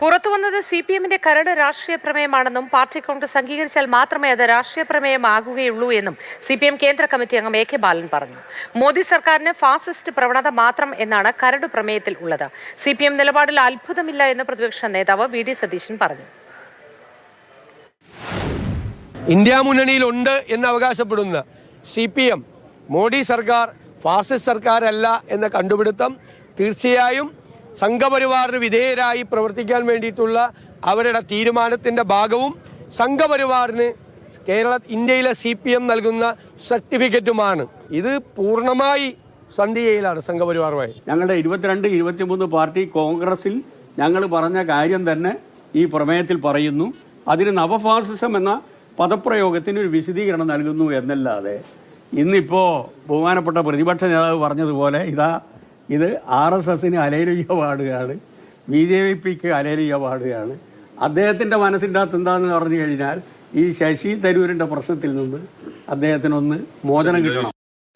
പുറത്തുവന്നത് C P എമ്മിന്റെ കരട് രാഷ്ട്രീയ പ്രമേയമാണെന്നും പാർട്ടി കോൺഗ്രസ് അംഗീകരിച്ചാൽ മാത്രമേ അത് രാഷ്ട്രീയ പ്രമേയമാകുകയുള്ളൂ എന്നും സി പി എം കേന്ദ്ര കമ്മിറ്റി അംഗം എ കെ ബാലൻ പറഞ്ഞു. മോദി സർക്കാരിന് ഫാസിസ്റ്റ് പ്രവണത മാത്രം എന്നാണ് കരട് പ്രമേയത്തിൽ ഉള്ളത്. സി പി എം നിലപാടിൽ അത്ഭുതമില്ല എന്ന് പ്രതിപക്ഷ നേതാവ് വി ഡി സതീശൻ പറഞ്ഞു. ഇന്ത്യ മുന്നണിയിലുണ്ട് എന്ന് അവകാശപ്പെടുന്ന സി പി എം മോഡി സർക്കാർ ഫാസിസ്റ്റ് സർക്കാരല്ല എന്ന കണ്ടുപിടുത്തം തീർച്ചയായും സംഘപരിവാറിന് വിധേയരായി പ്രവർത്തിക്കാൻ വേണ്ടിയിട്ടുള്ള അവരുടെ തീരുമാനത്തിന്റെ ഭാഗവും സംഘപരിവാറിന് കേരള ഇന്ത്യയിലെ സി പി എം നൽകുന്ന സർട്ടിഫിക്കറ്റുമാണ്. ഇത് പൂർണമായി സന്ധിയയിലാണ് സംഘപരിവാറുമായി. ഞങ്ങളുടെ ഇരുപത്തിരണ്ട് ഇരുപത്തിമൂന്ന് പാർട്ടി കോൺഗ്രസിൽ ഞങ്ങൾ പറഞ്ഞ കാര്യം തന്നെ ഈ പ്രമേയത്തിൽ പറയുന്നു. അതിന് നവഫാസിസം എന്ന പദപ്രയോഗത്തിന് ഒരു വിശദീകരണം നൽകുന്നു എന്നല്ലാതെ. ഇന്നിപ്പോൾ ബഹുമാനപ്പെട്ട പ്രതിപക്ഷ നേതാവ് പറഞ്ഞതുപോലെ ഇതാ ഇത് ആർ എസ് എസിന് അലേലിയ പാടുകയാണ്. ബി ജെ പിക്ക് അലേലിയ പാടുകയാണ്. അദ്ദേഹത്തിന്റെ മനസ്സിന്റെ അകത്ത് എന്താണെന്ന് പറഞ്ഞു കഴിഞ്ഞാൽ ഈ ശശി തരൂരിന്റെ പ്രശ്നത്തിൽ നിന്ന് അദ്ദേഹത്തിനൊന്ന് മോചനം കിട്ടണം.